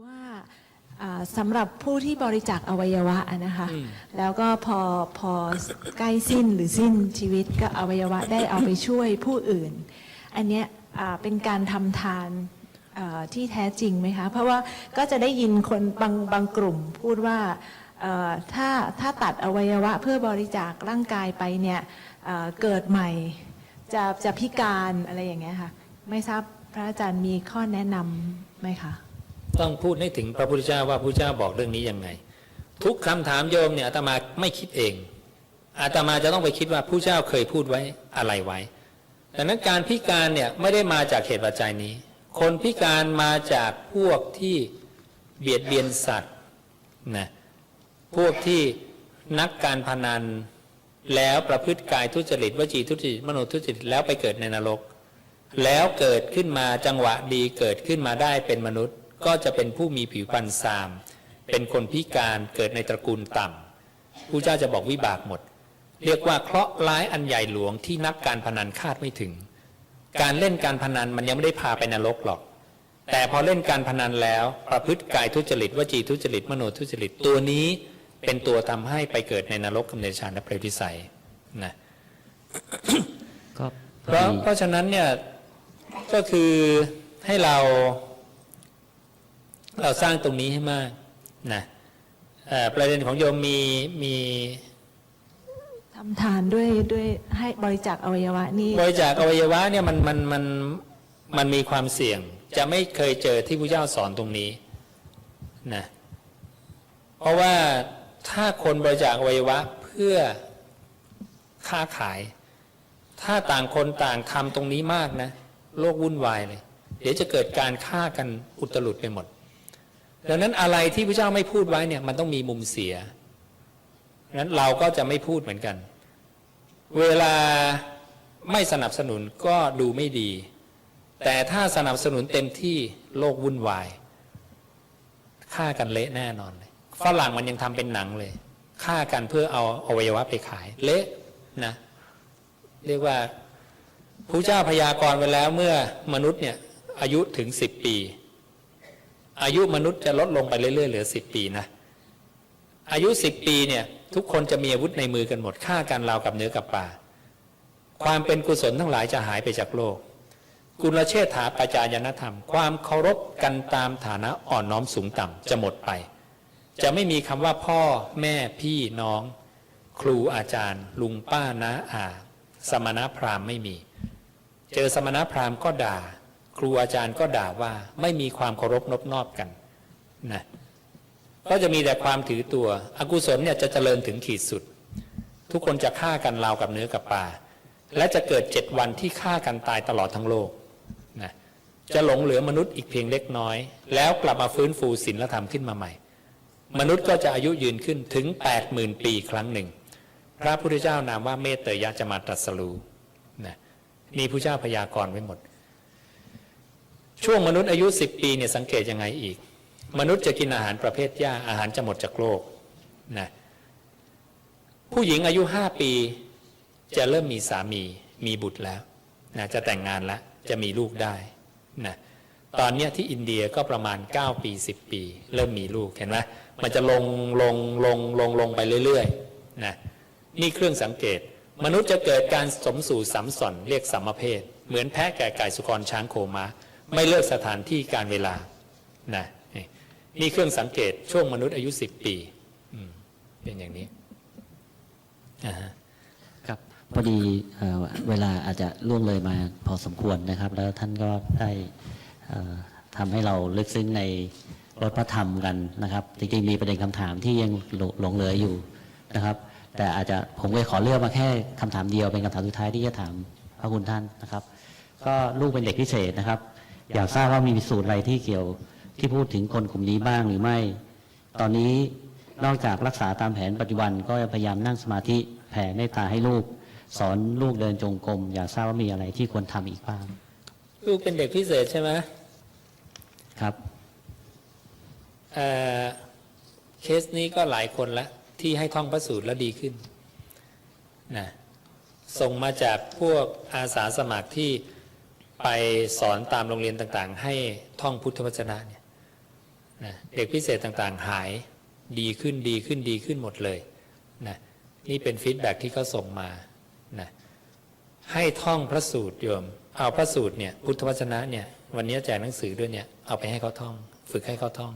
ว่าอ่าสำหรับผู้ที่บริจาคอวัยวะอะนะคะอืมแล้วก็พอพอใกล้สิ้นหรือสิ้นชีวิตก็อวัยวะได้เอาไปช่วยผู้อื่น อันเนี้ยอ่าเป็นการทำทานอ่าที่แท้จริงไหมคะ เพราะว่าก็จะได้ยินคนบางบางกลุ่มพูดว่าเอ่อถ้าถ้าตัดอวัยวะเพื่อบริจาคร่างกายไปเนี่ยเอ่อเกิดใหม่จะจะพิการอะไรอย่างเงี้ยค่ะ ไม่ทราบพระอาจารย์มีข้อแนะนำไหมคะ ต้องพูดให้ถึงพระพุทธเจ้าว่าพระพุทธเจ้าบอกเรื่องนี้ยังไง ทุกคำถามโยมเนี่ยอาตมาไม่คิดเองอาตมาจะต้องไปคิดว่าผู้เจ้าเคยพูดไว้อะไรไว้ ดังนั้นการพิการเนี่ยไม่ได้มาจากเหตุปัจจัยนี้ คนพิการมาจากพวกที่เบียดเบียนสัตว์นะพวกที่นักการพนันแล้วประพฤติกายทุจริตวจีทุจริตมโนทุจริตแล้วไปเกิดในนรก แล้วเกิดขึ้นมาจังหวะดีเกิดขึ้นมาได้เป็นมนุษย์ ก็จะเป็นผู้มีผิวพรรณซาม เป็นคนพิการเกิดในตระกูลต่ำผู้เจ้าจะบอกวิบากหมด เรียกว่าเคราะห์ร้ายอันใหญ่หลวงที่นักการพนันคาดไม่ถึง การเล่นการพนันมันยังไม่ได้พาไปนรกหรอก แต่พอเล่นการพนันแล้วประพฤติกายทุจริตวจีทุจริตมโนทุจริตตัวนี้เป็นตัวทำให้ไปเกิดในนรกกำเนิดชาติและเปรตวิสัยนะก็เพราะเพราะฉะนั้นเนี่ยก็คือให้เรา เราสร้างตรงนี้ให้มากนะเอ่อประเด็นของโยมมีมีทำทานด้วยด้วยให้บริจาคอวัยวะนี่บริจาคอวัยวะเนี่ยมันมันมันมันมีความเสี่ยง จะไม่เคยเจอที่พระเจ้าสอนตรงนี้นะเพราะว่าถ้าคนบริจาคอวัยวะเพื่อค้าขาย ถ้าต่างคนต่างทำตรงนี้มากนะ โลกวุ่นวายเลย เดี๋ยวจะเกิดการฆ่ากันอุตลุดไปหมด ดังนั้นอะไรที่พระเจ้าไม่พูดไว้เนี่ยมันต้องมีมุมเสียนั้นเราก็จะไม่พูดเหมือนกัน เวลาไม่สนับสนุนก็ดูไม่ดี แต่ถ้าสนับสนุนเต็มที่โลกวุ่นวายฆ่ากันเละแน่นอนเลยฝรั่งมันยังทำเป็นหนังเลยฆ่ากันเพื่อเอาอวัยวะไปขาย เละนะเรียกว่าพระเจ้าพยากรณ์ไว้แล้วเมื่อมนุษย์เนี่ยอายุถึงสิบปี อายุมนุษย์จะลดลงไปเรื่อยๆเหลือสิบปีนะอายุสิบปีเนี่ยทุกคนจะมีอาวุธในมือกันหมดฆ่ากันราวกับเนื้อกับปลาความเป็นกุศลทั้งหลายจะหายไปจากโลก กุลเชษฐาปัจจายนธรรม ความเคารพกันตามฐานะอ่อนน้อมสูงต่ำจะหมดไป จะไม่มีคำว่าพ่อแม่พี่น้อง ครูอาจารย์ ลุงป้าน้าอา สมณพราหมณ์ไม่มี เจอสมณพราหมณ์ก็ด่า ครูอาจารย์ก็ด่าว่าไม่มีความเคารพนบนอบกันนะก็จะมีแต่ความถือตัว อกุศลเนี่ยจะเจริญถึงขีดสุด ทุกคนจะฆ่ากันราวกับเนื้อกับปลาและจะเกิดเจ็ดวันที่ฆ่ากันตายตลอดทั้งโลกนะจะหลงเหลือมนุษย์อีกเพียงเล็กน้อย แล้วกลับมาฟื้นฟูศีลธรรมขึ้นมาใหม่ มนุษย์ก็จะอายุยืนขึ้นถึง 80,000 ปีครั้งหนึ่ง พระพุทธเจ้านามว่าเมตเตยะจะมาตรัสรู้นะนี่พระเจ้าพยากรณ์ไว้หมด ช่วงมนุษย์อายุ 10 ปีเนี่ยสังเกตยังไงอีก มนุษย์จะกินอาหารประเภทหญ้าอาหารจะหมดจากโลกนะผู้หญิงอายุ 5 ปี จะเริ่มมีสามีมีบุตรแล้วนะจะแต่งงานแล้วจะมีลูกได้นะตอนนี้ที่อินเดียก็ประมาณ 9 ปี 10 ปี เริ่มมีลูกเห็นไหมมันจะลงลงลงลงลงไปเรื่อยๆนะนี่เครื่องสังเกต มนุษย์จะเกิดการสมสู่สัมสอนเรียกสัมเพศเหมือนแพะแก่ไก่สุกรช้างโคมา ไม่เลือกสถานที่การเวลานะนี่มีเครื่องสังเกตช่วงมนุษย์อายุ 10 ปีเป็นอย่างนี้ครับพอดีเวลาอาจจะล่วงเลยมาพอสมควรนะครับ แล้วท่านก็ได้ทำให้เราลึกซึ้งในรถพระธรรมกันนะครับจริงๆมีประเด็นคำถามที่ยังหลหลงเหลืออยู่นะครับ แต่อาจจะผมก็ขอเลือกมาแค่คำถามเดียวเป็นคำถามสุดท้ายที่จะถามพระคุณท่านนะครับ ก็ลูกเป็นเด็กพิเศษนะครับ อยากทราบว่ามีสูตรอะไรที่เกี่ยวที่พูดถึงคนกลุ่มนี้บ้างหรือไม่ ตอนนี้นอกจากรักษาตามแผนปัจจุบันก็พยายามนั่งสมาธิแผ่เมตตาให้ลูก สอนลูกเดินจงกรมอยากทราบว่ามีอะไรที่ควรทำอีกบ้าง ลูกเป็นเด็กพิเศษใช่ไหมครับเอ่อเคสนี้ก็หลายคนละที่ให้ท่องพระสูตรแล้วดีขึ้นนะส่งมาจากพวกอาสาสมัครที่ ไปสอนตามโรงเรียนต่างๆ ให้ท่องพุทธวจนะเนี่ยนะเด็กพิเศษต่างๆหายดีขึ้นดีขึ้นดีขึ้นหมดเลยนะนี่เป็นฟีดแบ็กที่เขาส่งมานะให้ท่องพระสูตรโยม เอาพระสูตรเนี่ยพุทธวจนะเนี่ยวันนี้แจกหนังสือด้วยเนี่ยเอาไปให้เขาท่อง ฝึกให้เขาท่อง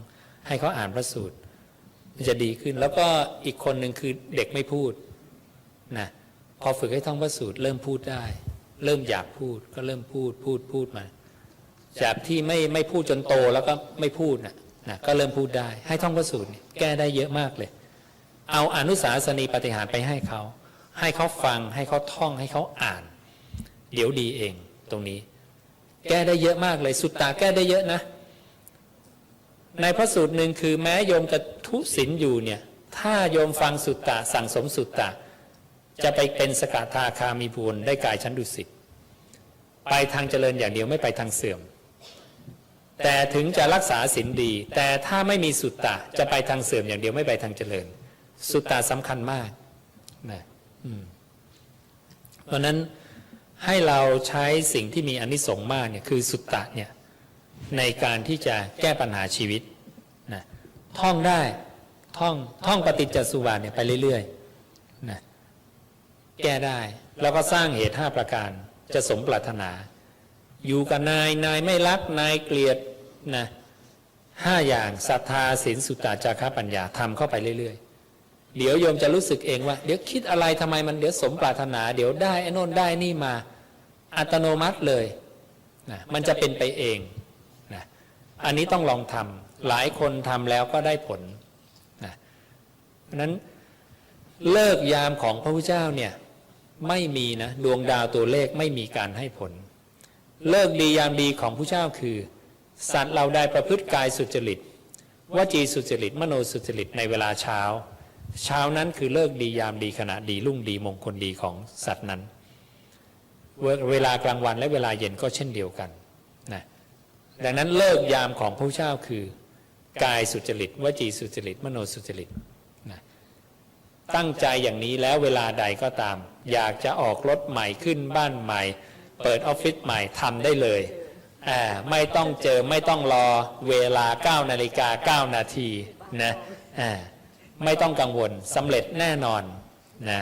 ให้เขาอ่านพระสูตรมันจะดีขึ้นแล้วก็อีกคนหนึ่งคือเด็กไม่พูดนะพอฝึกให้ท่องพระสูตรเริ่มพูดได้ เริ่มอยากพูดก็เริ่มพูดพูดพูดมา จากที่ไม่ไม่พูดจนโตแล้วก็ไม่พูดนะนะก็เริ่มพูดได้ ให้ท่องพระสูตรแก้ได้เยอะมากเลย เอาอนุสาสนีปฏิหารไปให้เขา ให้เขาฟังให้เขาท่องให้เขาอ่าน เดี๋ยวดีเองตรงนี้ แก้ได้เยอะมากเลย สุตตาแก้ได้เยอะนะ ในพระสูตรหนึ่งคือแม้โยมจะทุศีลอยู่เนี่ย ถ้าโยมฟังสุตตะสั่งสมสุตตะ จะไปเป็นสกทาคามีบุญได้กายชั้นดุสิตไปทางเจริญอย่างเดียวไม่ไปทางเสื่อม แต่ถึงจะรักษาศีลดี แต่ถ้าไม่มีสุตตะจะไปทางเสื่อมอย่างเดียวไม่ไปทางเจริญ สุตตะสำคัญมากนะเพราะฉะนั้นให้เราใช้สิ่งที่มีอนิสงส์มากเนี่ยคือสุตตะเนี่ยในการที่จะแก้ปัญหาชีวิตนะท่องได้ท่องท่องปฏิจจสุบาทเนี่ยไปเรื่อยๆนะ แก้ได้ แล้วก็สร้างเหตุห้าประการ จะสมปรารถนา อยู่กับนายนายไม่รักนายเกลียดนะห้าอย่างศรัทธาศีลสุตตะจาระปัญญาทำเข้าไปเรื่อยๆ เดี๋ยวโยมจะรู้สึกเองว่า เดี๋ยวคิดอะไรทำไมมันเดี๋ยวสมปรารถนา เดี๋ยวได้ไอ้น่นได้นี่มา อัตโนมัติเลยนะมันจะเป็นไปเองนะอันนี้ต้องลองทำหลายคนทำแล้วก็ได้ผลนะเพราะนั้นเลิกยามของพระพุทธเจ้าเนี่ย ไม่มีนะดวงดาวตัวเลขไม่มีการให้ผล เลิกดียามดีของผู้เจ้าคือ สัตว์เราได้ประพฤติกายสุจริตวจีสุจริต มโนสุจริตในเวลาเช้า เช้านั้นคือเลิกดียามดีขณะดีรุ่งดีมงคลดีของสัตว์นั้น เวลากลางวันและเวลาเย็นก็เช่นเดียวกันนะดังนั้นเลิกยามของพระเจ้าคือ กายสุจริตวจีสุจริต มโนสุจริต ตั้งใจอย่างนี้แล้วเวลาใดก็ตาม อยากจะออกรถใหม่ขึ้นบ้านใหม่ เปิดออฟฟิศใหม่ทำได้เลยอ่าไม่ต้องเจอไม่ต้องรอเวลา 9 นาฬิกา 9 นาทีนะอ่าไม่ต้องกังวลสำเร็จแน่นอนนะ